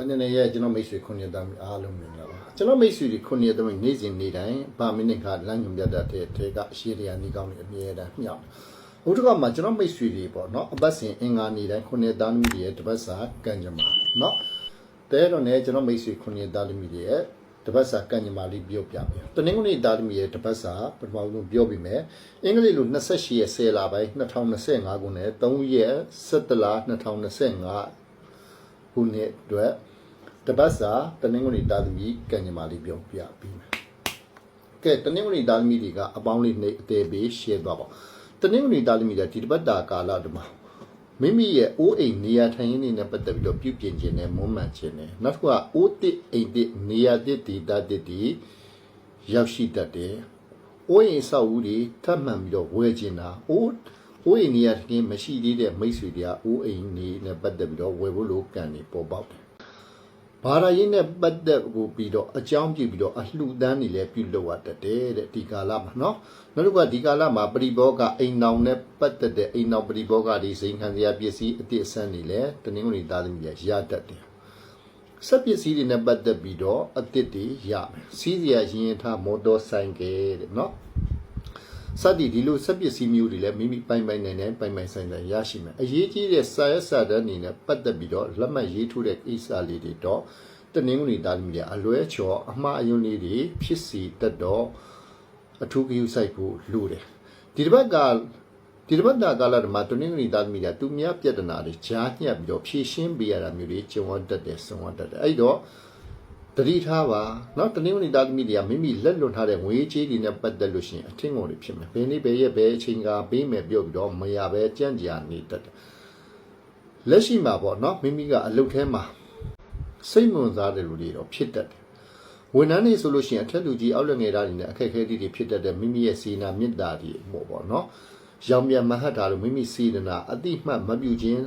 အနေနဲ့ရဲ့ကျွန်တော်မိတ်ဆွေခုနှစ်သားမျိုးအားလုံးမင်္ဂလာပါကျွန်တော်မိတ်ဆွေတွေခုနှစ်သားမျိုးနေ့စဉ်နေ့တိုင်းဗာမိနစ်ကလမ်းညွန်ပြတတ်တဲ့ထဲကအရှိတရားနေကောင်းတွေအမြဲတမ်းမြောက်ဘုဒ္ဓကမှာကျွန်တော်မိတ်ဆွေတွေပေါ့နော်အပတ်စဉ်အင်္ဂါနေ့တိုင်းခုနှစ်သားမျိုးတွေရဲ့တပတ်စာကံကြမ္မာနော်တဲတော့ねကျွန်တော်မိတ်ဆွေခုနှစ်သားမျိုးတွေရဲ့တပတ်စာကံကြမ္မာလေးပြောပြမယ်တနင်္ဂနွေသားသမီးရဲ့တပတ်စာပထမဆုံးပြောပြီးမယ်အင်္ဂလိပ်လို28ရက်10လပိုင်း2025ခုနဲ့3ရက်17လ2025 ခုနှစ်အတွက်တပတ်စာတနင်္ဂနွေသားသမီးကံညီမလေးပြောပြပြီးမယ်။ကဲတနင်္ဂနွေသားသမီးတွေကအပေါင်းလေးနှိပ်အသေးပေး share သွားပါ။တနင်္ဂနွေသားသမီးတွေဒီတပတ်တာကာလတမှာမိမိရဲ့အိုးအိမ်နေရာထိုင်ရင်းနေနဲ့ပတ်သက်ပြီးတော့ပြုပြင်ခြင်းနဲ့မွမ်းမံခြင်းနဲ့နောက်တစ်ခုကအိုးတစ်အိမ်တစ်နေရာတစ်ဒီတာတစ်ဒီရောက်ရှိတတ်တယ်။အိုးအိမ်ဆောက်ဦးတွေထပ်မှန်ပြီးတော့ဝယ်ခြင်းတာအိုး အိုးအိမ်ကြီးကတင်းမရှိသေးတဲ့မိတ်ဆွေတွေကအိုးအိမ်ကြီးနဲ့ပတ်သက်ပြီးတော့ဝယ်ဖို့လိုကံနေပေါ်ပေါက်တယ်။ဘာသာရေးနဲ့ပတ်သက်ကိုပြီးတော့အကြောင်းပြပြီးတော့အလှူဒန်းတွေလည်းပြုလုပ်ရတတ်တယ်တဲ့ဒီကာလမှာနော်။နောက်တစ်ခုကဒီကာလမှာပရိဘောကအိမ်တော်နဲ့ပတ်သက်တဲ့အိမ်တော်ပရိဘောကတွေစိန်ခံစရာပစ္စည်းအတိအဆန်းတွေလည်းတနင်္ဂနွေသားသမီးရရတတ်တယ်။စက်ပစ္စည်းတွေနဲ့ပတ်သက်ပြီးတော့အတိတ်တွေရမယ်။စီးစရာရင်းထားမော်တော်ဆိုင်ကယ်တဲ့နော်။ စသည်ဒီလိုဆက်ပစ္စည်းမျိုးတွေလည်းမိမိပိုင်ပိုင်နိုင်နိုင်ပိုင်ပိုင်ဆိုင်ဆိုင်ရရှိမယ်အရေးကြီးတဲ့စာရစာတန်းအနေနဲ့ပတ်သက်ပြီးတော့လက်မှတ်ရေးထိုးတဲ့ကိစ္စလေးတွေတော့တနင်္ဂနွေသားသမီးတွေအလွဲချော်အမှားအယွင်းလေးတွေဖြစ်စီတတ်တော့အထူးဂရုစိုက်ဖို့လိုတယ်ဒီတစ်ပတ်ကဒီတစ်ပတ်တာကာလတမှာတနင်္ဂနွေသားသမီးတွေသူများပြဿနာတွေကြားညှပ်ပြီးတော့ဖြေရှင်းပေးရတာမျိုးတွေကြုံရတတ်တယ်ဆုံရတတ်တယ်အဲ့တော့ တတိထားပါเนาะတနင်္ဂနွေသားသမီးတွေကမိမိလက်လွန်ထားတဲ့ငွေကြေးတွေနဲ့ပတ်သက်လို့ရှိရင်အထင်ကုန်တွေဖြစ်မယ်ဘယ်နေ့ဘယ်ရက်ဘယ်အချိန်ကပေးမယ်ပြောပြီးတော့မရပဲကြံ့ကြာနေတတ်တယ်လက်ရှိမှာပေါ့เนาะမိမိကအလုပ်ထဲမှာစိတ်ဝင်စားတဲ့လူတွေတော့ဖြစ်တတ်တယ်ဝန်ထမ်းတွေဆိုလို့ရှိရင်အထက်လူကြီးအောက်လက်ငယ်သားတွေနဲ့အခက်အခဲတွေဖြစ်တတ်တဲ့မိမိရဲ့စေနာမေတ္တာတွေပေါ့ပေါ့เนาะရောင်ပြန်မဟတ်တာလို့မိမိစေတနာအတိမှတ်မပြုခြင်း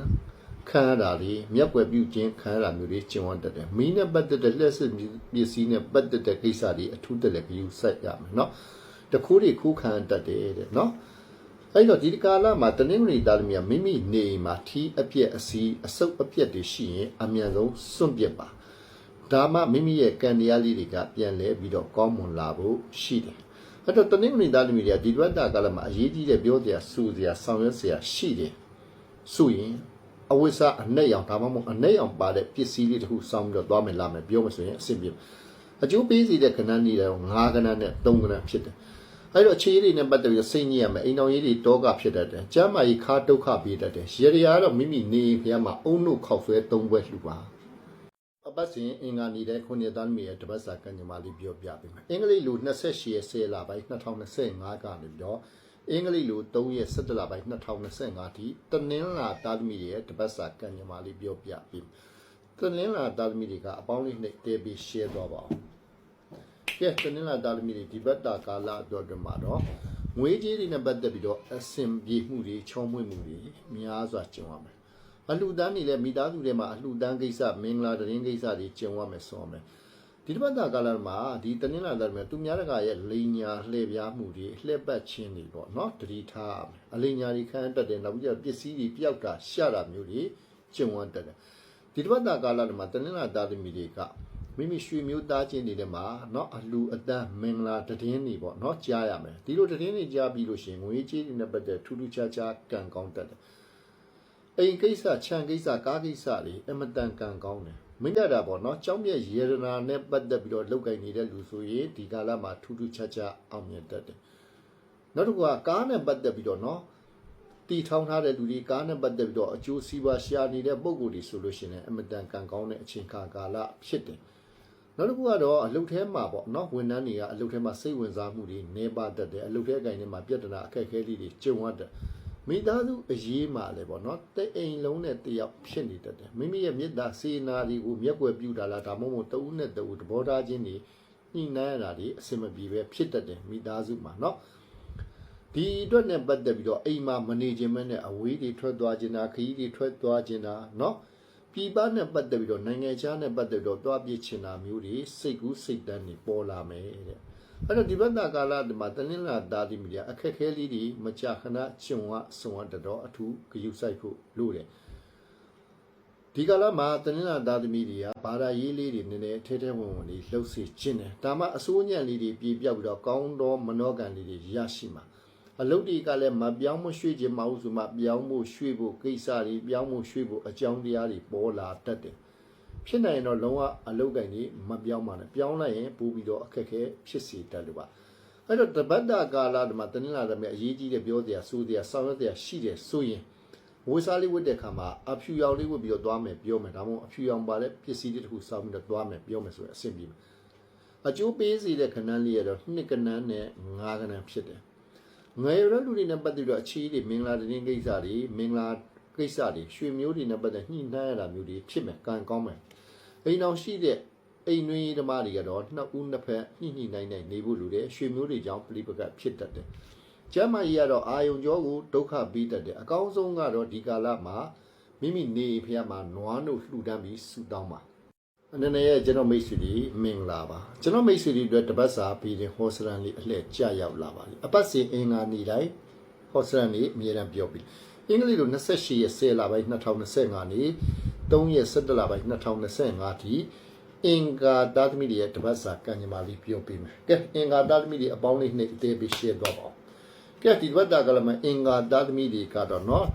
ခံရတာတွေမျက်ွယ်ပြုခြင်းခံရတာမျိုးတွေကျင့်ဝတ်တတ်တယ်။မီးနဲ့ပတ်သက်တဲ့လက်စစ်ပစ္စည်းနဲ့ပတ်သက်တဲ့ကိစ္စတွေအထူးတက်လည်းဂရုစိုက်ရမယ်နော်။တခိုးတွေခိုးခံတတ်တယ်တဲ့နော်။အဲ့တော့ဒီကာလမှာတနင်္ဂနွေသားသမီးကမိမိနေအိမ်မှာထီးအပြက်အစီအဆုပ်အပြက်တွေရှိရင်အမြန်ဆုံးစွန့်ပစ်ပါ။ဒါမှမိမိရဲ့ကံတရားလေးတွေကပြန်လဲပြီးတော့ကောင်းမွန်လာဖို့ရှိတယ်။အဲ့တော့တနင်္ဂနွေသားသမီးတွေကဒီဘက်တာကာလမှာအရေးကြီးတဲ့ပြောစရာစူစရာဆောင်ရွက်စရာရှိတယ်။ဆိုရင် အဝိစာအနဲ့ရောင်ဒါမှမဟုတ်အနဲ့ရောင်ပါတဲ့ပစ္စည်းလေးတစ်ခုစောင်းပြီးတော့သွားမယ်လာမယ်ပြောမှဆိုရင်အဆင်ပြေအကျိုးပေးစီတဲ့ခဏနေတယ်ငါးခဏနဲ့သုံးခဏဖြစ်တယ်အဲ့တော့ခြေရည်နဲ့ပတ်သက်ပြီးစိတ်ညစ်ရမယ်အိမ်တော်ရည်တွေတောကဖြစ်တတ်တယ်ကျမ်းမာရေးခါဒုက္ခပေးတတ်တယ်ရေရရာတော့မိမိနေဖျားမှာအုံနှုတ်ခောက်ဆွဲသုံးပွဲလှူပါအပတ်စဉ်အင်္ဂါနေတဲ့ခုနှစ်သားမီရဲ့တပတ်စာကံကြမ္မာလေးပြောပြပေးမယ်အင်္ဂလိပ်လို28ရက်10လပိုင်း2025ကနေပြီးတော့ အင်္ဂလိပ်လို3ရက်17လပိုင်း2025ထိတနင်္လာသားသမီးရဲ့တပတ်စာကံညီမလေးပြောပြပြီးတနင်္လာသားသမီးတွေကအပေါင်းလေးနဲ့တဲပြီး share သွားပါအောင်ကဲတနင်္လာသားသမီးတွေဒီဘက်တာကာလအတွက်တမှာတော့ငွေကြေးတွေနဲ့ပတ်သက်ပြီးတော့အဆင်ပြေမှုတွေချောမွေ့မှုတွေများစွာကျုံရမယ်အလှူဒန်းနေလဲမိသားစုတွေမှာအလှူဒန်းကိစ္စမင်္ဂလာတရင်ကိစ္စတွေကျုံရမယ်ဆိုရမယ် ဒီတစ်ပတ်တာကာလမှာဒီတနင်္လာသားမှာသူများတကာရဲ့လိန်ညာလှည့်ပြားမှုတွေလှည့်ပတ်ခြင်းတွေပေါ့နော်တတိထားရမယ်အလိန်ညာတွေခံတတ်တယ်နောက်ပြီးတော့ပစ္စည်းတွေပျောက်တာရှာတာမျိုးတွေကျုံဝတ်တတ်တယ်ဒီတစ်ပတ်တာကာလမှာတနင်္လာသားသမီးတွေကမိမိရွှေမျိုးသားချင်းတွေထဲမှာเนาะအလူအတန်းမင်္ဂလာတည်င်းတွေပေါ့เนาะကြားရမယ်ဒီလိုတည်င်းတွေကြားပြီးလို့ရှိရင်ငွေကြေးတွေနဲ့ပတ်သက်ထူးထူးခြားခြားကံကောင်းတတ်တယ်အိမ်ကိစ္စခြံကိစ္စကားကိစ္စတွေအမတန်ကံကောင်းတယ် မင်းရတာပေါ့နော်ကြောင်းမြက်ရေရနာနဲ့ပတ်သက်ပြီးတော့လောက်ကင်နေတဲ့လူဆိုရင်ဒီကာလမှာထူးထူးခြားခြားအောင်မြင်တတ်တယ်နောက်တစ်ခုကကားနဲ့ပတ်သက်ပြီးတော့နော်တီထောင်ထားတဲ့လူတွေကားနဲ့ပတ်သက်ပြီးတော့အကျိုးစီးပွားရှာနေတဲ့ပုံကိုယ်တွေဆိုလို့ရှိရင်အမတန်ကံကောင်းတဲ့အချိန်ခါကာလဖြစ်တယ်နောက်တစ်ခုကတော့အလုတ်ထဲမှာပေါ့နော်ဝန်ထမ်းတွေကအလုတ်ထဲမှာစိတ်ဝင်စားမှုတွေနေပါတတ်တယ်အလုတ်ထဲအကင်ထဲမှာပြဿနာအခက်အခဲလေးတွေကြုံရတတ် မိသားစုအရေးမှာလည်းပေါ့နော်တဲ့အိမ်လုံးနဲ့တယောက်ဖြစ်နေတတ်တယ်မိမိရဲ့မေတ္တာစေနာတွေကိုမျက်ွယ်ပြူတာလားဒါမှမဟုတ်တဦးနဲ့တဦးသဘောထားချင်းတွေညှိနှိုင်းရတာတွေအဆင်မပြေပဲဖြစ်တတ်တယ်မိသားစုမှာနော်ဒီအတွက်နဲ့ပတ်သက်ပြီးတော့အိမ်မှာမနေခြင်းမဲနဲ့အဝေးတွေထွက်သွားခြင်းတာခရီးတွေထွက်သွားခြင်းတာနော်ပြည်ပနဲ့ပတ်သက်ပြီးတော့နိုင်ငံခြားနဲ့ပတ်သက်ပြီးတော့တွားပြစ်ချင်တာမျိုးတွေစိတ်ကူးစိတ်တန်းတွေပေါ်လာမယ်တဲ့ အဲ့တော့ဒီဘက်တာကာလဒီမှာတနင်္လာသားဒီမီဒီယာအခက်ခဲလေးတွေမကြခဏကျုံဝဆုံဝတတော်အထူးဂရုစိုက်ဖို့လိုတယ်ဒီကလာမှာတနင်္လာသားသမီးတွေကဘာသာရေးလေးတွေနည်းနည်းထဲထဲဝင်ဝင်လေးလှုပ်စေခြင်းတယ်ဒါမှအစိုးညံ့လေးတွေပြေပြောက်ပြီးတော့ကောင်းသောမနောကံလေးတွေရရှိမှာအလုပ်တွေကလည်းမပြောင်းမရွှေ့ခြင်းမဟုတ်ဆိုမှပြောင်းဖို့ရွှေ့ဖို့ကိစ္စတွေပြောင်းဖို့ရွှေ့ဖို့အကြောင်းတရားတွေပေါ်လာတတ်တယ် ဖြစ်နိုင်ရင်တော့လုံးဝအလုပ်ကံကြီးမပြောင်းပါနဲ့ပြောင်းလိုက်ရင်ပို့ပြီးတော့အခက်အခဲဖြစ်စေတတ်လို့ပါအဲ့တော့တပတ်တာကာလဒီမှာတနင်္လာသမီးအရေးကြီးတဲ့ပြောစရာဆိုစရာဆောင်ရွက်စရာရှိတယ်ဆိုရင်ဝေစားလေးဝတ်တဲ့ခါမှာအဖြူရောင်လေးဝတ်ပြီးတော့သွားမယ်ပြောမယ်ဒါမှမဟုတ်အဖြူရောင်ပါတဲ့ပစ္စည်းတွေတစ်ခုစောင်းပြီးတော့သွားမယ်ပြောမယ်ဆိုရင်အဆင်ပြေမယ်အကျိုးပေးစီတဲ့ခဏန်းလေးရတော့နှစ်ကဏန်းနဲ့ငါးကဏန်းဖြစ်တယ်ငယ်ရတဲ့လူတွေနဲ့ပတ်သက်ပြီးတော့အခြေတွေမင်္ဂလာတင်းကိစ္စတွေမင်္ဂလာကိစ္စတွေရွှေမျိုးတွေနဲ့ပတ်သက်ညှိနှိုင်းရတာမျိုးတွေဖြစ်မယ်ကံကောင်းမယ် အိမ်အောင်ရှိတဲ့အိမ်တွင်းဓမ္မတွေကတော့နှစ်ဦးနှစ်ဖက်ညှိညှိနှိုင်းနှိုင်းနေဖို့လိုတယ်ရွှေမျိုးတွေကြောင့်ပြိပကဖြစ်တတ်တယ်ကျမ်းမာရေးကတော့အာယုံကြောကိုဒုက္ခပြီးတတ်တယ်အကောင်းဆုံးကတော့ဒီကာလမှာမိမိနေအိမ်ဖျားမှာနွားတို့လှူဒန်းပြီးဆူတောင်းပါအနေနဲ့ရဲ့ကျွန်တော်မိတ်ဆွေတွေမင်္ဂလာပါကျွန်တော်မိတ်ဆွေတွေအတွက်တပတ်စာပြီးတဲ့ဟောစရန်လေးအလှည့်ကြရောက်လာပါလိအပတ်စဉ်အင်္ဂါနေ့တိုင်းဟောစရန်လေးအမြဲတမ်းပြောပြီးအင်္ဂလိပ်လို28ရက်10လပိုင်း2025နေ့ 3ရက်17လပိုင်း2025အထိအင်္ဂါတာသမီတွေရဲ့တပတ်စာကံကြမ္မာလေးပြောပေးမယ်။ကဲအင်္ဂါတာသမီတွေအပေါင်းလေးနှစ်အသေးပေး share သွားပါဦး။ကဲဒီတပတ်တာကလည်းမအင်္ဂါတာသမီတွေကတော့နော်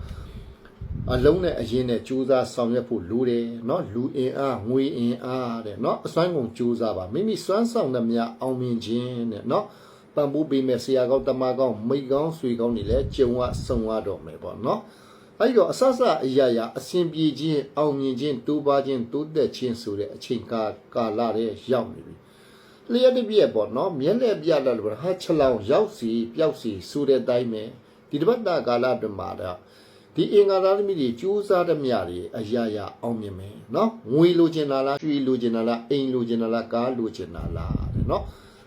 အလုံးနဲ့အရင်နဲ့စူးစမ်းဆောင်ရွက်ဖို့လိုတယ်နော်လူအင်အားငွေအင်အားတဲ့နော်အစွမ်းကုန်စူးစမ်းပါမိမိစွမ်းဆောင်တဲ့များအောင်မြင်ခြင်းတဲ့နော်ပံ့ပိုးပေးမယ်ဆရာကောင်းတမကောင်းမိကောင်းဆွေကောင်းတွေလည်းကြုံရဆုံရတော့မယ်ပေါ့နော် အဲဒီတော့အဆဆအရာရာအစဉ်ပြေခြင်းအောင်မြင်ခြင်းတိုးပါခြင်းတိုးတက်ခြင်းဆိုတဲ့အချိန်ကာကာလတဲ့ရောက်နေပြီလျှက်တပြည့်ပေါ့နော်မျက်လက်ပြလာလို့ဟာချလောင်ရောက်စီပျောက်စီဆိုတဲ့အတိုင်းပဲဒီတပတ်တာကာလတွင်မှာတော့ဒီအင်္ဂါသားသမီးတွေကြိုးစားတဲ့မြတွေအရာရာအောင်မြင်မယ်နော်ငွေလိုချင်တာလားရွှေလိုချင်တာလားအိမ်လိုချင်တာလားကားလိုချင်တာလားတဲ့နော်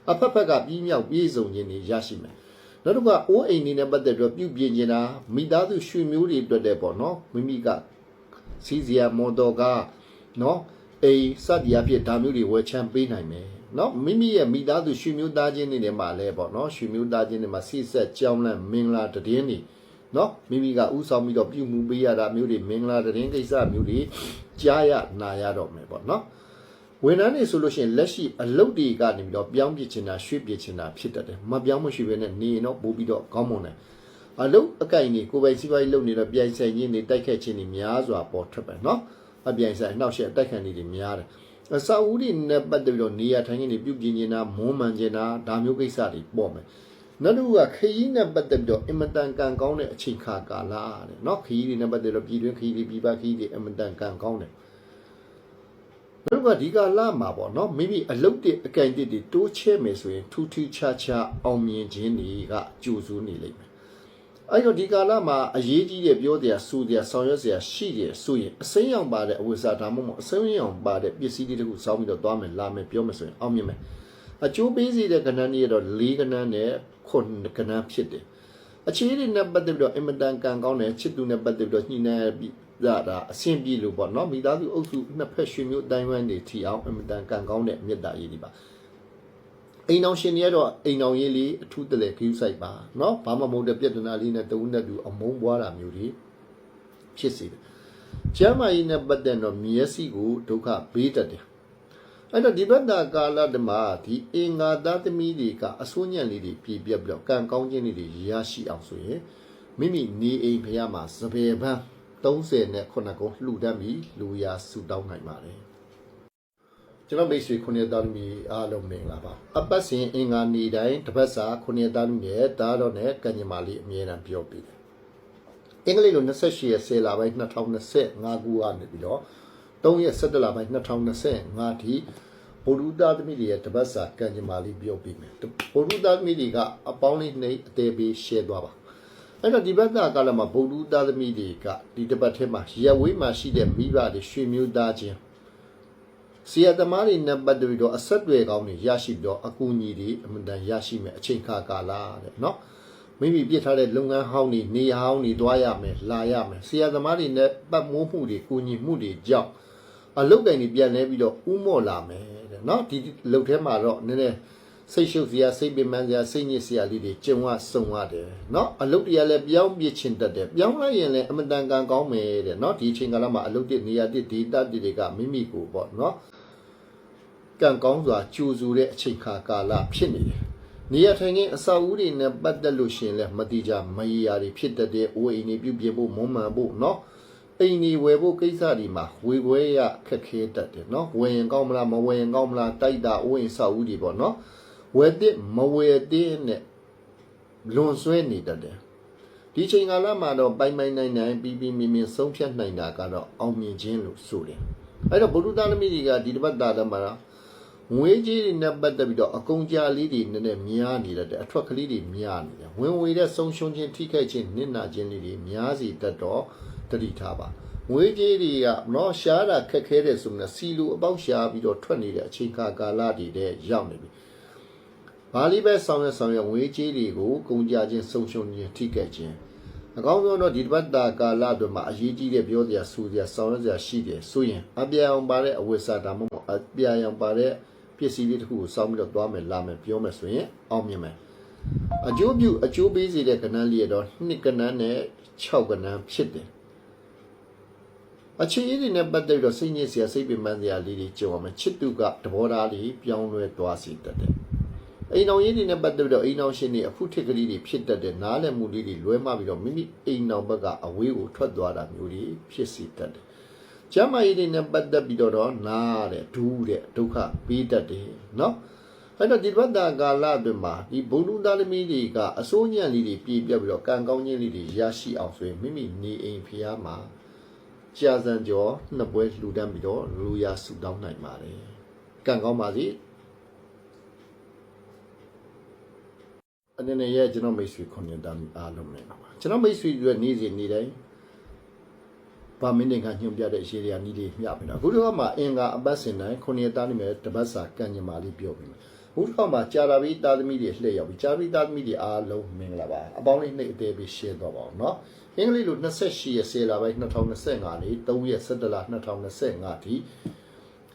အဖက်ဖက်ကပြီးမြောက်ပြေဆုံးခြင်းတွေရရှိမယ် နောက်တစ်ခါအိုးအိမ်တွေနဲ့ပတ်သက်တော့ပြုပြင်ခြင်းတာမိသားစုရွှေမျိုးတွေအတွက်တဲ့ပေါ့နော်မိမိကစီစီယာမော်တော်ကားနော်အိမ်စသည်အဖြစ်ဒါမျိုးတွေဝယ်ချမ်းပေးနိုင်မယ်နော်မိမိရဲ့မိသားစုရွှေမျိုးသားချင်းတွေထဲမှာလဲပေါ့နော်ရွှေမျိုးသားချင်းတွေမှာဆိဆက်ကြောင်းလန့်မင်္ဂလာတည်င်းတွေနော်မိမိကဥဆောင်ပြီးတော့ပြုမှုပေးရတာမျိုးတွေမင်္ဂလာတည်င်းကိစ္စမျိုးတွေကြားရနာရတော့မယ်ပေါ့နော် ဝန်ထမ်းတွေဆိုလို့ရှိရင်လက်ရှိအလုပ်တွေကနေပြီးတော့ပြောင်းပြစ်ချင်တာရွှေ့ပြစ်ချင်တာဖြစ်တတ်တယ်မပြောင်းမရှိဘဲနဲ့နေရင်တော့ပို့ပြီးတော့ကောင်းမွန်တယ်အလုပ်အကင်တွေကိုယ်ပိုင်စီးပွားရေးလုပ်နေတော့ပြိုင်ဆိုင်ခြင်းတွေတိုက်ခတ်ခြင်းတွေများစွာပေါ်ထွက်ပဲနော်အပြိုင်ဆိုင်နှောက်ယှက်တိုက်ခတ်နေတွေများတယ် အစာဦးတွေနဲ့ပတ်သက်ပြီးတော့နေရထိုင်ခင်းတွေပြုပြင်နေတာမွမ်းမံနေတာဒါမျိုးကိစ္စတွေပေါ့မယ်နောက်တစ်ခုကခရီးနဲ့ပတ်သက်ပြီးတော့အင်မတန်ကန်ကောင်းတဲ့အချိန်ခါကာလတဲ့เนาะခရီးတွေနဲ့ပတ်သက်တော့ပြည်တွင်းခရီးတွေပြည်ပခရီးတွေအင်မတန်ကန်ကောင်းတယ် မင်းတို့ကဒီကလာမှာပေါ့နော်မိမိအလုတ်တစ်အကင်တစ်တွေတိုးချဲ့မယ်ဆိုရင်ထူးထူးခြားခြားအောင်မြင်ခြင်းတွေကကြိုဆိုနေလိမ့်မယ်အဲ့တော့ဒီကာလမှာအရေးကြီးတဲ့ပြောတရားဆိုတရားဆောင်ရွက်စရာရှိတယ်ဆိုရင်အစိမ်းရောင်ပါတဲ့အဝိစာဒါမှမဟုတ်အစိမ်းရောင်ပါတဲ့ပစ္စည်းတွေတခုစောင်းပြီးတော့သွားမယ်လာမယ်ပြောမယ်ဆိုရင်အောင်မြင်မယ်အကျိုးပေးစီတဲ့ကဏ္ဍကြီးတော့၄ကဏ္ဍနဲ့9ကဏ္ဍဖြစ်တယ်အခြေအနေနဲ့ပတ်သက်ပြီးတော့အင်မတန်ကံကောင်းတဲ့ချစ်သူနဲ့ပတ်သက်ပြီးတော့ညှိနှိုင်းပြီး ဒါဒါအဆင်ပြေလို့ပေါ့နော်မိသားစုအုပ်စုနှစ်ဖက်ရွှေမျိုးတိုင်းဝမ်းတွေထီအောင်အင်မတန်ကံကောင်းတဲ့မေတ္တာရည်ဒီပါအိမ်အောင်ရှင်တွေကတော့အိမ်အောင်ရေးလေးအထူးတလဲခူးဆိုင်ပါနော်ဘာမှမဟုတ်တဲ့ပြဿနာလေးနဲ့တဝန်းနဲ့တူအမုန်းပွားတာမျိုးတွေဖြစ်စေတယ်ကျမ်းမာရေးနဲ့ပတ်သက်တော့မျက်စိကိုဒုက္ခပေးတတ်တယ်အဲ့တော့ဒီဘက်တာကာလဓမ္မဒီအင်္ဂါသားသမီးတွေကအစိုးညံလေးတွေပြည့်ပြတ်ပြီးတော့ကံကောင်းခြင်းတွေရရှိအောင်ဆိုရင်မိမိနေအိမ်ဖရမှာစပယ်ပန်း 30နဲ့9ကုန်းလှူဒန်းပြီးလူရာဆူတောင်းနိုင်ပါတယ်။ကျွန်တော်မိတ်ဆွေခုနှစ်သားသမီးအားလုံးမင်္ဂလာပါအပတ်စဉ်အင်္ဂါနေ့တိုင်းတစ်ပတ်စာခုနှစ်သားသမီးရဲ့ဒါတော့နဲ့ကံညီမလေးအမြဲတမ်းပြောပြတယ်အင်္ဂလိပ်လို28ရက်10လပိုင်း2025ခုကနေပြီးတော့3ရက်17လပိုင်း2025ထိဗုဒ္ဓသားသမီးတွေရဲ့တပတ်စာကံညီမလေးပြောပြမယ်ဗုဒ္ဓသားသမီးတွေကအပေါင်းလေးနှိပ်အသေးပေး share သွားပါ အဲ့တော့ဒီဘက်ကကလည်းမဗုဒ္ဓသားသမီးတွေကဒီတပတ်ထဲမှာရဝေးမှာရှိတဲ့မိဘတွေရွှေမျိုးသားချင်းဆီယသမားတွေနဲ့ပတ်သက်ပြီးတော့အဆက်တွေကောင်းတွေရရှိပြီးတော့အကူအညီတွေအမှန်တန်ရရှိမယ်အချိန်ခါကာလတဲ့နော်မိမိပြစ်ထားတဲ့လုပ်ငန်းဟောင်းတွေနေဟောင်းတွေသွားရမယ်လာရမယ်ဆီယသမားတွေနဲ့ပတ်မိုးမှုတွေကူညီမှုတွေကြောင့်အလုတ်တိုင်တွေပြန်လဲပြီးတော့ဥမော့လာမယ်တဲ့နော်ဒီလုတ်ထဲမှာတော့နည်းနည်း စိတ်ရှုပ်စရာစိတ်ပင်ပန်းစရာစိတ်ညစ်စရာလေးတွေကြုံရဆုံရတယ်เนาะအလုပ်တရားလည်းပြောင်းပြချင်တတ်တယ်ပြောင်းလိုက်ရင်လည်းအမတန်ကန်ကောင်းမယ်တဲ့เนาะဒီအချိန်ကာလမှာအလုပ်တစ်နေရာတစ်ဒေတာတစ်တွေကမိမိကိုပေါ့เนาะကံကောင်းစွာကြိုးစုတဲ့အချိန်ခါကာလဖြစ်နေတယ်နေရာထိုင်ခင်းအစာအုပ်တွေနဲ့ပတ်သက်လို့ရှရင်လဲမတိကြမရေရာတွေဖြစ်တတ်တဲ့အိုးအိမ်တွေပြုတ်ပြဖို့မွမ်းမံဖို့เนาะအိမ်ဒီဝယ်ဖို့ကိစ္စဒီမှာဝေပွဲရခက်ခဲတတ်တယ်เนาะဝယ်ရင်ကောင်းမလားမဝယ်ရင်ကောင်းမလားတိုက်တာအိုးအိမ်စာအုပ်တွေပေါ့เนาะ ဝယ်တဲ့မဝယ်တဲ့နဲ့လွန်ဆွဲနေတတ်တယ်ဒီချိန်ကာလမှာတော့ပိုင်ပိုင်နိုင်နိုင်ပြီးပြီးမြင်မြင်ဆုံးဖြတ်နိုင်တာကတော့အောင်မြင်ခြင်းလို့ဆိုတယ်အဲ့တော့ဘုရုသားသမီးတွေကဒီတစ်ပတ်တာတည်းမှာငွေကြီးတွေနဲ့ပတ်သက်ပြီးတော့အကုန်ကြာလေးတွေနည်းနည်းများနေတတ်တယ်အထွက်ကလေးတွေများနေတယ်ဝင်ဝေတဲ့ဆုံးရှုံးခြင်းထိခိုက်ခြင်းနစ်နာခြင်းလေးတွေများစီတတ်တော့တတိထားပါငွေကြီးတွေကတော့ရှားတာခက်ခဲတယ်ဆိုရင်စီလူအပေါက်ရှားပြီးတော့ထွက်နေတဲ့အချိန်ကာကာလတွေတဲ့ရောက်နေပြီ ဘာလေးပဲဆောင်ရဆောင်ရဝေးကြီးတွေကိုကုန်ကြခြင်းဆုံရှုံခြင်းထိခိုက်ခြင်းအကောင်းဆုံးတော့ဒီတစ်ပတ်တာကာလအတွင်းမှာအရေးကြီးတဲ့ပြောစရာဆိုစရာဆောင်ရစရာရှိတယ်ဆိုရင်အပြာအောင်ပါတဲ့အဝိစာဒါမှမဟုတ်အပြာအောင်ပါတဲ့ပစ္စည်းလေးတစ်ခုကိုစောင်းပြီးတော့သွားမယ်လာမယ်ပြောမယ်ဆိုရင်အောင်မြင်မယ်အကျိုးပြုအကျိုးပေးစေတဲ့ကဏ္ဍလေးတော့နှစ်ကဏ္ဍနဲ့6ကဏ္ဍဖြစ်တယ်အခြေအနေနဲ့ပတ်သက်ပြီးတော့စိတ်ညစ်စရာစိတ်ပင်ပန်းစရာလေးတွေကြုံရမယ်ချစ်သူကသဘောထားလေးပြောင်းလဲသွားစေတတ်တယ် အိမ်တော်ရေးတွေနဲ့ပတ်သက်ပြီးတော့အိမ်တော်ရှင်တွေအဖုထစ်ကလေးတွေဖြစ်တတ်တဲ့နားလည်မှုလေးတွေလွဲမှားပြီးတော့မိမိအိမ်တော်ဘက်ကအဝေးကိုထွက်သွားတာမျိုးတွေဖြစ်စေတတ်တယ်။ကျမ်းမာရေးတွေနဲ့ပတ်သက်ပြီးတော့တော့နားတဲ့ဒူးတဲ့ဒုက္ခပေးတတ်တယ်နော်။အဲ့တော့ဒီဘတ်တာကာလအတွင်းမှာဒီဘုံလူသားသမီးတွေကအစိုးညံ့လေးတွေပြေးပြတ်ပြီးတော့ကံကောင်းခြင်းလေးတွေရရှိအောင်ဆိုရင်မိမိနေအိမ်ဖျားမှာကြာစံကျော်နှစ်ပွဲလှူဒန်းပြီးတော့လူရဆူတောင်းနိုင်ပါတယ်။ကံကောင်းပါစေ။ အနေနဲ့ရဲ့ကျွန်တော်မိတ်ဆွေခွန်ရင်တမ်းအားလုံးနဲ့ပါကျွန်တော်မိတ်ဆွေတွေနေ့စဉ်နေ့တိုင်းဗာမင်းတွေကညွှန်ပြတဲ့ရှေးရနီးလေးမျှပြီနော်အခုတော့မှအင်္ဂါအပတ်စဉ်တိုင်းခွန်ရင်တမ်းနေမဲ့တပတ်စာကံညမာလေးပြောပြီအခုတော့မှကြာတာပြီးတာသမီတွေလှည့်ရောက်ပြီကြာပြီးတာသမီတွေအားလုံးမင်္ဂလာပါအပေါင်းလေးနှိပ်အသေးပြီးရှင်းတော့ပါအောင်နော်အင်္ဂလိပ်လို28ရက်10လပိုင်း2025နေ့3ရက်17လ2025ထိ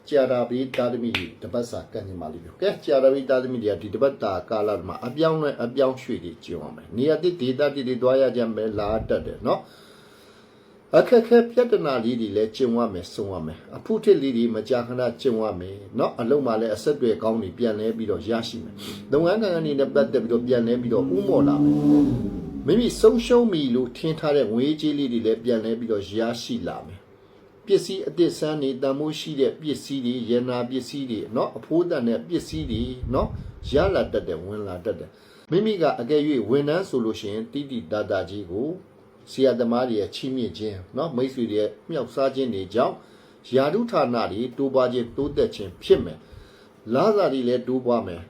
ကြာတာဘီတာသမီတွေတပတ်စာကန့်နေပါလိမ့်မယ်။ကဲကြာတာဘီတာသမီတွေကဒီတပတ်တာကာလမှာအပြောင်းလဲအပြောင်းရွှေ့တွေကျုံအောင်မယ်။နေရာတိဒေတာတိတွေတွားရကြမယ်လာတတ်တယ်နော်။အခက်ခဲပြဿနာလေးတွေလည်းကျုံရမယ်စုံရမယ်။အဖုထစ်လေးတွေမကြာခဏကျုံရမယ်နော်။အလုံးမှာလည်းအဆက်တွေကောင်းတွေပြန်လဲပြီးတော့ရရှိမယ်။လုပ်ငန်းကံကနေနဲ့ပတ်သက်ပြီးတော့ပြန်လဲပြီးတော့ဥမော်လာမယ်။မိမိဆုံးရှုံးပြီလို့ထင်ထားတဲ့ငွေကြေးလေးတွေလည်းပြန်လဲပြီးတော့ရရှိလာမယ်။ ပစ္စည်းအသစ်ဆန်းနေတန်မိုးရှိတဲ့ပစ္စည်းတွေရနာပစ္စည်းတွေเนาะအဖိုးတန်တဲ့ပစ္စည်းတွေเนาะရလာတတ်တယ်ဝင်လာတတ်တယ်မိမိကအကယ်၍ဝန်ထမ်းဆိုလို့ရှိရင်တိတိတတာကြီးကိုဆရာသမားတွေရဲ့ချီးမြှင့်ခြင်းเนาะမိတ်ဆွေတွေရဲ့မြောက်စားခြင်းတွေကြောင့်ယာဓုဌာနတွေတိုးပွားခြင်းတိုးတက်ခြင်းဖြစ်မယ်လာစာတွေလည်းတိုးပွားမယ်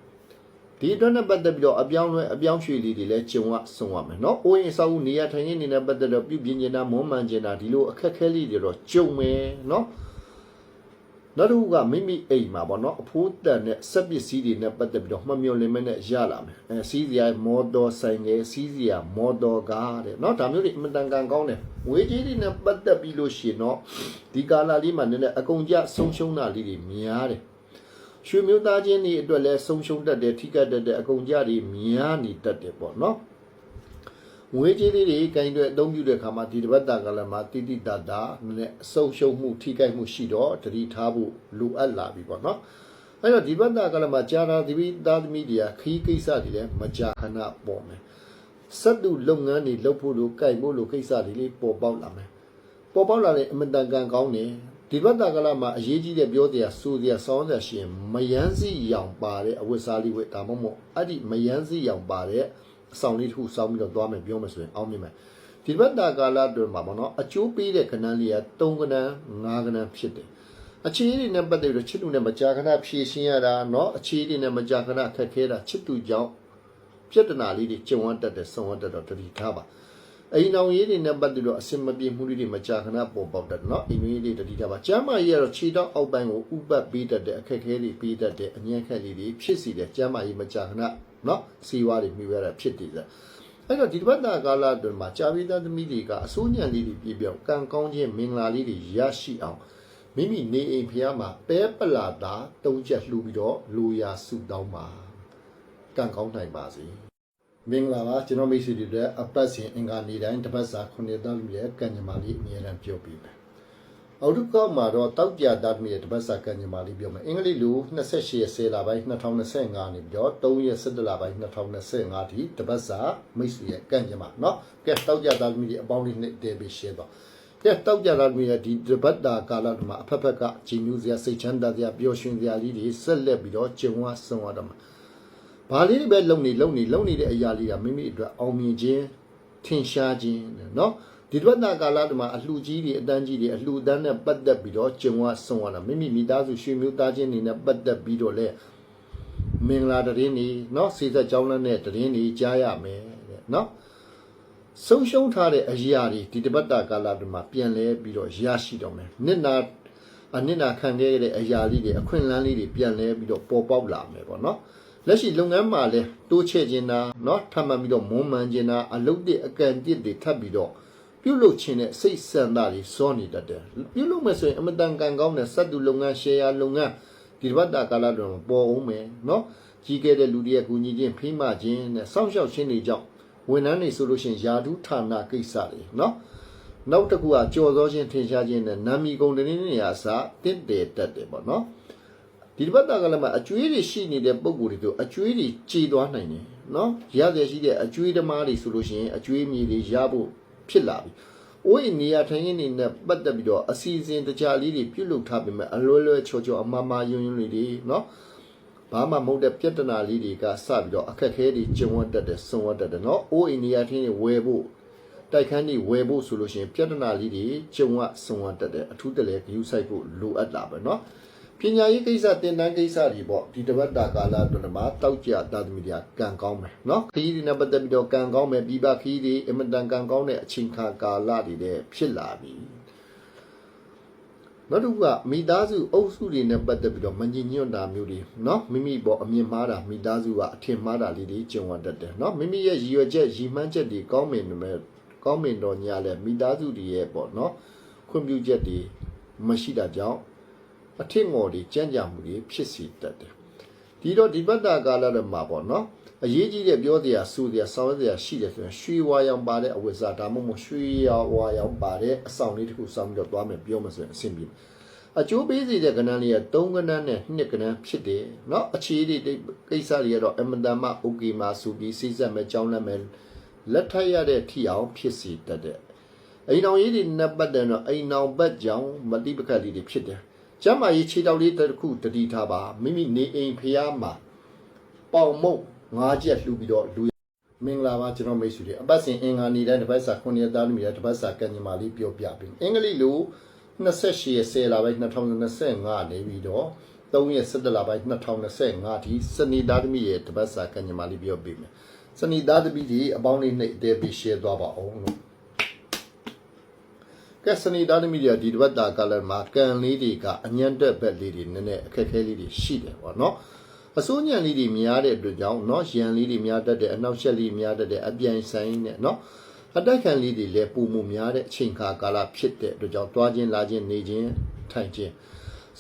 ဒီအတွက်နဲ့ပတ်သက်ပြီးတော့အပြောင်းလဲအပြောင်းရွှေ့လေးတွေလည်းကျုံရဆုံရမယ်နော်။အိုးရင်အဆောက်အဦနေရာထိုင်ခင်းနေနဲ့ပတ်သက်တော့ပြုပြင်ကျင်တာမွမ်းမံကျင်တာဒီလိုအခက်အခဲလေးတွေတော့ကျုံမယ်နော်။နောက်တစ်ခုကမိမိအိမ်မှာပေါ့နော်အဖိုးတန်နဲ့စက်ပစ္စည်းတွေနဲ့ပတ်သက်ပြီးတော့မှတ်မျှော်လင့်မနဲ့ရလာမယ်။အဲစီးစရာမော်တော်ဆိုင်ငယ်စီးစရာမော်တော်ကားတဲ့နော်ဒါမျိုးတွေအမတန်ကန်ကောင်းတယ်။ဝေးကြီးတွေနဲ့ပတ်သက်ပြီးလို့ရှိရင်တော့ဒီကာလာလေးမှာနည်းနည်းအကုန်ကြဆုံးရှုံးတာလေးတွေများတယ်။ ရွှေမျိုးသားချင်းတွေအတွက်လည်းဆုံးရှုံးတတ်တယ်ထိကတ်တတ်တယ်အကုန်ကြတွေများနေတတ်တယ်ပေါ့နော်ငွေကြေးလေးတွေကင်တွေအသုံးပြုတဲ့အခါမှာဒီတစ်ပတ်တာကလည်းမှာတိတိတတ်တာနဲ့အဆုံးရှုံးမှုထိခိုက်မှုရှိတော့တတိထားဖို့လိုအပ်လာပြီပေါ့နော်အဲ့တော့ဒီဘတ်တာကလည်းမှာကြာတာဒီပိသားသမီးတွေကခီးကိစ္စတွေလည်းမကြာခဏပေါ်မယ်စက်တူလုပ်ငန်းတွေလုပ်ဖို့လို့ကြိုက်ဖို့လို့ကိစ္စတွေလေးပေါ်ပေါက်လာမယ်ပေါ်ပေါက်လာတဲ့အမတန်ကန်ကောင်းတယ် ဒီဘတ်တာကလာမှာအရေးကြီးတဲ့ပြောတရားဆိုတရားဆောင်းစရာရှိရင်မယန်းစီရောင်ပါတဲ့အဝတ်စားလေးဝတ်ဒါမှမဟုတ်အဲ့ဒီမယန်းစီရောင်ပါတဲ့အဆောင်လေးတစ်ခုစောင်းပြီးတော့သွားမယ်ပြောမယ်ဆိုရင်အောင်းမြင်မယ်ဒီဘတ်တာကာလအတွင်းမှာပေါ့နော်အကျိုးပေးတဲ့ကဏ္ဍလေးက3ကဏ္ဍ5ကဏ္ဍဖြစ်တယ်အခြေအနေနဲ့ပတ်သက်ပြီးတော့ချစ်သူနဲ့မကြာခဏဖြည့်ရှင်းရတာเนาะအခြေအနေနဲ့မကြာခဏခက်ခဲတာချစ်သူကြောင့်ပြဿနာလေးတွေကြုံရတတ်တယ်ဆုံရတတ်တော့တတိထားပါ အိမ်အောင်ရေးတွေနဲ့ပတ်သက်လို့အစင်မပြေမှုတွေမကြာခဏပေါ်ပေါက်တယ်နော်အိမ်ရေးတွေတတိထားပါကျမ်းမာရေးကတော့ခြေတောက်အောက်ပိုင်းကိုဥပတ်ပေးတတ်တဲ့အခက်အခဲတွေပေးတတ်တဲ့အငြင်းခက်လေးတွေဖြစ်စီတယ်ကျမ်းမာရေးမကြာခဏနော်စီဝါတွေမြှူရတာဖြစ်တယ်အဲ့တော့ဒီတစ်ပတ်တာကာလအတွင်းမှာကြာပြီးသားသမီးတွေကအစိုးညံလေးတွေပြပြောင်းကံကောင်းခြင်းမင်္ဂလာလေးတွေရရှိအောင်မိမိနေအိမ်ဖျားမှာပဲပလာတာတုံးချက်လှူပြီးတော့လူရာဆုတောင်းပါကံကောင်းနိုင်ပါစေ မင်္ဂလာပါကျွန်တော်မိတ်ဆွေတွေအတွက်အပတ်စဉ်အင်္ဂါနေ့တိုင်းတစ်ပတ်စာခုနှစ်သားလူရဲ့ကံကြမ္မာလေးအမြဲတမ်းပြောပြမယ်အောက်တုကောက်မှာတော့တောက်ပြသားသမီးရဲ့တစ်ပတ်စာကံကြမ္မာလေးပြောမယ်အင်္ဂလိပ်လို28ရက်10လပိုင်း2025နေပြီးတော့3ရက်17လပိုင်း2025ဒီတစ်ပတ်စာမိတ်ဆွေရဲ့ကံကြမ္မာเนาะကဲတောက်ပြသားသမီးတွေအပေါင်းလေးနဲ့တည်ပြီးရှင်းတော့ကဲတောက်ကြလာမိတဲ့ဒီတပတ်တာကာလမှာအဖက်ဖက်ကဂျင်းညူစရာစိတ်ချမ်းသာစရာပျော်ရွှင်စရာလေးတွေဆက်လက်ပြီးတော့ကျုံဝဆုံရတော့မှာ ဘာလေးတွေပဲလုံနေလုံနေလုံနေတဲ့အရာလေးကမိမိအတွက်အောင်မြင်ခြင်းထင်ရှားခြင်းเนาะဒီတပတ်တာကာလမှာအလှကြီးတွေအတန်းကြီးတွေအလှတန်းနဲ့ပတ်သက်ပြီးတော့ကျုံဝဆုံရတာမိမိမိသားစုရွှေမျိုးသားချင်းတွေနဲ့ပတ်သက်ပြီးတော့လေမင်္ဂလာတရင်နေเนาะစေသက်ကြောင်းလန်းတဲ့တရင်နေကြားရမယ်တဲ့เนาะ ဆုံးရှုံးထားတဲ့အရာတွေဒီတပတ်တာကာလတွေမှာပြန်လဲပြီးတော့ရရှိတော့မယ်နစ်နာအနစ်နာခံခဲ့ရတဲ့အရာလေးတွေအခွင့်အလမ်းလေးတွေပြန်လဲပြီးတော့ပေါ်ပေါက်လာမယ်ပေါ့နော် လက်ရှိလုပ်ငန်းမှာလဲတိုးချဲ့ခြင်းတာเนาะထပ်မှန်ပြီးတော့မွမ်းမံခြင်းတာအလုပ်တွေအကန့်အသစ်တွေထပ်ပြီးတော့ပြုလုပ်ခြင်းနဲ့စိတ်ဆန္ဒတွေစောနေတတ်တယ်ပြုလုပ်မယ်ဆိုရင်အမတန်ကန်ကောင်းတဲ့စက်တူလုပ်ငန်းရှယ်ယာလုပ်ငန်းဒီတပတ်တာကာလတွေမှာပေါ်အောင်မယ်เนาะကြီးခဲ့တဲ့လူတွေရဲ့ကူညီခြင်းဖိမခြင်းနဲ့စောင့်ရှောက်ခြင်းတွေကြောင့် ဝန်ထမ်းတွေဆိုလို့ရှိရင်ယာဒူးဌာနကိစ္စတွေเนาะနောက်တစ်ခုကကြော်စောခြင်းထင်ရှားခြင်းနဲ့နာမီကုံတည်းနေရာစတင့်တယ်တက်တယ်ပေါ့เนาะ ဒီဘက်ကလည်းမအကျွေးတွေရှိနေတဲ့ပုံကိုယ်တွေတို့အကျွေးတွေကြေသွားနိုင်တယ်နော်ရရရှိတဲ့အကျွေးဓမားတွေဆိုလို့ရှိရင်အကျွေးမြေတွေရဖို့ဖြစ်လာပြီ။အိုးနေရာထိုင်ရင်းတွေနဲ့ပတ်သက်ပြီးတော့အစီအစဉ်တကြလေးတွေပြုလုပ်ထားပြီးမှအလွယ်လွယ်ချော်ချော်အမမာယွန်းယွန်းလေးတွေနော်ဘာမှမဟုတ်တဲ့ပြဿနာလေးတွေကစပြီးတော့အခက်ခဲတွေကျုံဝတ်တတ်တယ်ဆုံဝတ်တတ်တယ်နော်။အိုးအိန္ဒိယထင်းတွေဝယ်ဖို့တိုက်ခန်းတွေဝယ်ဖို့ဆိုလို့ရှိရင်ပြဿနာလေးတွေကျုံဝတ်ဆုံဝတ်တတ်တယ်အထူးတလဲဂရုစိုက်ဖို့လိုအပ်တာပဲနော်။ ပညာရေးကိစ္စတင်တန်းကိစ္စတွေပေါ့ဒီတပတ်တာကာလအတွင်းမှာတောက်ကြတာသမီတွေကကံကောင်းမယ်เนาะခရီးတွေနဲ့ပတ်သက်ပြီးတော့ကံကောင်းမယ်ပြီးပါခရီးတွေအင်မတန်ကံကောင်းတဲ့အချိန်ခါကာလတွေတဲ့ဖြစ်လာပြီနောက်တစ်ခုကမိသားစုအုပ်စုတွေနဲ့ပတ်သက်ပြီးတော့မငြိညွတ်တာမျိုးတွေเนาะမိမိပေါ်အမြင်မှားတာမိသားစုကအထင်မှားတာလေးတွေကြုံရတတ်တယ်เนาะမိမိရဲ့ရည်ရွယ်ချက်ရည်မှန်းချက်တွေကောင်းမင်မယ်ကောင်းမင်တော်ညာလဲမိသားစုတွေရဲ့ပေါ့เนาะခွင့်ပြုချက်တွေမရှိတာကြောင့် အထင်ငေါ်တွေကြံ့ကြာမှုတွေဖြစ်စီတတ်တယ်ဒီတော့ဒီဘတ်တာကာလတော့မှာပေါ့เนาะအရေးကြီးတဲ့ပြောတရားစူတရားဆောင်းတရားရှိတယ်ဆိုရင်ရွှေဝါရောင်ပါတဲ့အဝိဇ္ဇာဒါမှမဟုတ်ရွှေရောင်ဝါရောင်ပါတဲ့အဆောင်လေးတစ်ခုစောင်းပြီးတော့သွားမယ်ပြောမှဆိုရင်အဆင်ပြေအကျိုးပေးစေတဲ့ကဏ္ဍလေးက3ကဏ္ဍနဲ့2ကဏ္ဍဖြစ်တယ်เนาะအခြေအနေတွေကိစ္စတွေကတော့အမတန်မှ okay မှာစူပြီးစိစက်မဲ့ကြောင်းလက်မဲ့လက်ထပ်ရတဲ့ထီအောင်ဖြစ်စီတတ်တဲ့အိမ်အောင်ရေးတွေနဲ့ပတ်သက်တော့အိမ်အောင်ဘက်ကြောင့်မတိပကတ်လေးတွေဖြစ်တယ် ကျမ်းမာရေးခြေတောက်လေးတစ်ခုတတိထားပါမိမိနေအိမ်ဖျားမှာပေါင်မုတ်ငါးချက်လှူပြီးတော့လူမင်္ဂလာပါကျွန်တော်မိတ်ဆွေတွေအပတ်စဉ်အင်္ဂါနေ့တိုင်းတစ်ပတ်စာ9ရက်သားလူမျိုးတစ်ပတ်စာကံညီမလေးပြောပြပေးအင်္ဂလိပ်လို28ရက်10လပိုင်း2025နေပြီးတော့3ရက်17လပိုင်း2025ဒီစနေသားသမီးရဲ့တစ်ပတ်စာကံညီမလေးပြောပေးမယ်စနေသားသမီးဒီအပေါင်းလေးနဲ့အသေးပေး share သွားပါအောင်လို့ ကဲစနေသားသမီးတွေကဒီတစ်ပတ်တာကလည်းမှာကံလေးတွေကအညံ့တက်ဘက်လေးတွေနည်းနည်းအခက်အခဲလေးတွေရှိတယ်ပေါ့နော်အစိုးညံလေးတွေများတဲ့အတွက်ကြောင့်เนาะရန်လေးတွေများတတ်တယ်အနောက်ရှက်လေးများတတ်တယ်အပြိုင်ဆိုင်နဲ့เนาะအတိုက်ခံလေးတွေလည်းပုံမှုများတဲ့အချိန်ခါကာလဖြစ်တဲ့အတွက်ကြောင့်တွားခြင်းလာခြင်းနေခြင်းထိုင်ခြင်း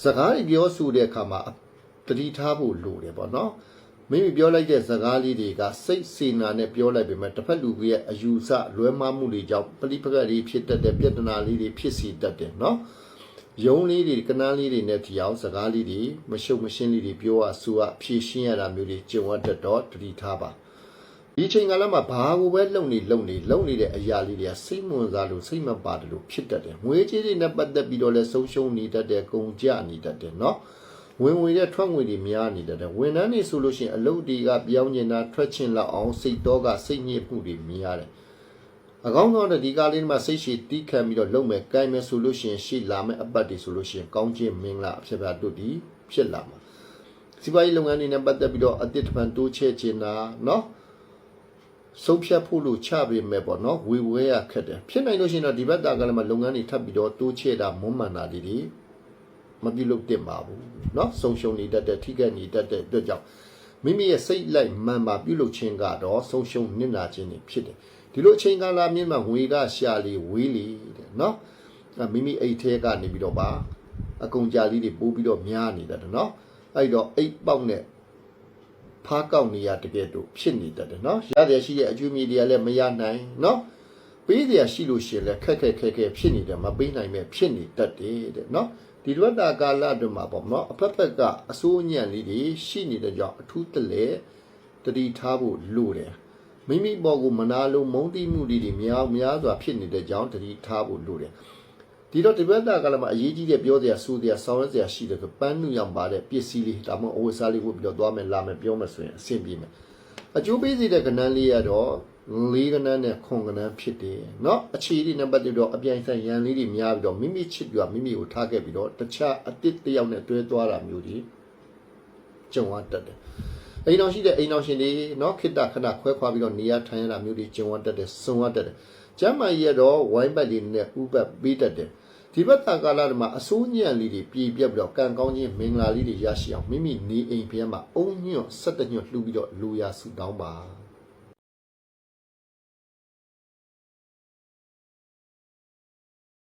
စကားတွေပြောဆိုတဲ့အခါမှာတတိထားဖို့လိုတယ်ပေါ့နော် မိမိပြောလိုက်တဲ့စကားလေးတွေကစိတ်စေနာနဲ့ပြောလိုက်ပေမဲ့တစ်ဖက်လူကြီးရဲ့အယူဆလွဲမှားမှုတွေကြောင့်ပလိပကလေးဖြစ်တတ်တဲ့ပြဿနာလေးတွေဖြစ်စီတတ်တယ်နော်ယုံလေးတွေကနန်းလေးတွေနဲ့ထီအောင်စကားလေးတွေမရှုပ်မရှင်းလေးတွေပြောရဆူရဖြည့်ရှင်းရတာမျိုးတွေကြုံရတတ်တော့တတိထားပါဒီချိန်ကလည်းမှဘာကိုပဲလုံနေလုံနေလုံနေတဲ့အရာလေးတွေကစိတ်မဝင်စားလို့စိတ်မပါတယ်လို့ဖြစ်တတ်တယ်ငွေကြေးတွေနဲ့ပတ်သက်ပြီးတော့လဲဆုံးရှုံးနေတတ်တယ်ကုန်ကြနေတတ်တယ်နော် ဝင်ဝင်တဲ့ထွက်ငွေတွေများနေတတ်တယ်ဝန်ထမ်းတွေဆိုလို့ရှိရင်အလုပ်တွေကပြောင်းနေတာထွက်ချင်လောက်အောင်စိတ်တော့ကစိတ်ညစ်မှုတွေများတယ်အကောင်းဆုံးတဲ့ဒီကားလေးမှာစိတ်ရှိတီးခံပြီးတော့လုံမဲ့ကိုင်းမဲ့ဆိုလို့ရှိရင်ရှိလာမဲ့အပတ်တွေဆိုလို့ရှိရင်ကောင်းခြင်းမင်္ဂလာအဖြစ်ပါတို့ဒီဖြစ်လာမှာစီးပွားရေးလုပ်ငန်းတွေနဲ့ပတ်သက်ပြီးတော့အတစ်တပံတိုးချဲ့ခြင်းတာเนาะဆုံးဖြတ်ဖို့လို့ချပေးမဲ့ပေါ့နော်ဝေဝဲရခက်တယ်ဖြစ်နိုင်လို့ရှိရင်တော့ဒီဘက်တာကလည်းမလုပ်ငန်းတွေထပ်ပြီးတော့တိုးချဲ့တာမွမ်းမံတာတွေတွေ မပြုလုပ်တင်ပါဘူးเนาะဆုံးရှုံးနေတတ်တဲ့ထိခိုက်နေတတ်တဲ့အတွက်ကြောင့်မိမိရဲ့စိတ်လိုက်မှန်ပါပြုလုပ်ခြင်းကတော့ဆုံးရှုံးနစ်နာခြင်းတွေဖြစ်တယ်ဒီလိုအချိန်ကာလမြင့်မှငွေကရှာလေဝေးလေတဲ့เนาะမိမိအိတ်ထဲကနေပြီးတော့ပါအကုန်ကြာလေးတွေပိုးပြီးတော့များနေတတ်တယ်เนาะအဲ့တော့အိတ်ပေါက်နဲ့ ဖားကောက်နေရတကယ်တော့ဖြစ်နေတတ်တယ်နော်ရတယ်ရှိတဲ့အကျွေးမြေတွေကလည်းမရနိုင်နော်ပေးတယ်ရှိလို့ရှိရင်လည်းခက်ခက်ခဲခဲဖြစ်နေတယ်မပေးနိုင်မဲ့ဖြစ်နေတတ်တယ်တဲ့နော် ဒီလိုတာကာလအတွင်းမှာပေါ့နော်အဖက်ဖက်ကအစိုးညံ့လေးတွေရှိနေတဲ့ကြောင့်အထူးတလဲတတိထားဖို့လိုတယ်မိမိပေါ်ကိုမနာလိုမုန်းတိမှုတွေများများစွာဖြစ်နေတဲ့ကြောင့်တတိထားဖို့လိုတယ်ဒီတော့ဒီဘက်တာကလည်းမအရေးကြီးတဲ့ပြောစရာဆိုစရာဆောင်းရစရာရှိတယ်ဆိုပန်းနုရောင်ပါတဲ့ပစ္စည်းလေးဒါမှမဟုတ်အဝတ်စားလေးကိုပြီးတော့သွားမယ်လာမယ်ပြောမယ်ဆိုရင်အဆင်ပြေမယ်အကျိုးပေးစေတဲ့ကဏ္ဍလေးကတော့ လေးကဏ္ဍနဲ့ခွန်ကဏ္ဍဖြစ်တယ်เนาะအခြေဒီနံပါတ်1တော့အပြိုင်ဆိုင်ရန်လေးတွေများပြီးတော့မိမိချစ်ပြီးတော့မိမိကိုထားခဲ့ပြီးတော့တခြားအတစ်တစ်ယောက်နဲ့တွဲသွားတာမျိုးကြီးကြုံရတတ်တယ်အိမ်တော်ရှိတဲ့အိမ်တော်ရှင်တွေเนาะခိတ္တခဏခွဲခွာပြီးတော့နေရထိုင်ရတာမျိုးတွေကြုံရတတ်တယ်စုံရတတ်တယ်ကျမ်းမာရေးကတော့ဝိုင်းပတ်လေးနဲ့ဥပတ်ပေးတတ်တယ် ဒီဘက်တာကာလတွေမှာအစိုးညံ့လေးတွေပြည်ပြက်ပြီးတော့ကံကောင်းခြင်းမင်္ဂလာလေးတွေရရှိအောင်မိမိနေအိမ်ဖျက်မှာအုံညွတ်ဆက်တညွတ်လှူပြီးတော့လူရဆူတောင်းပါ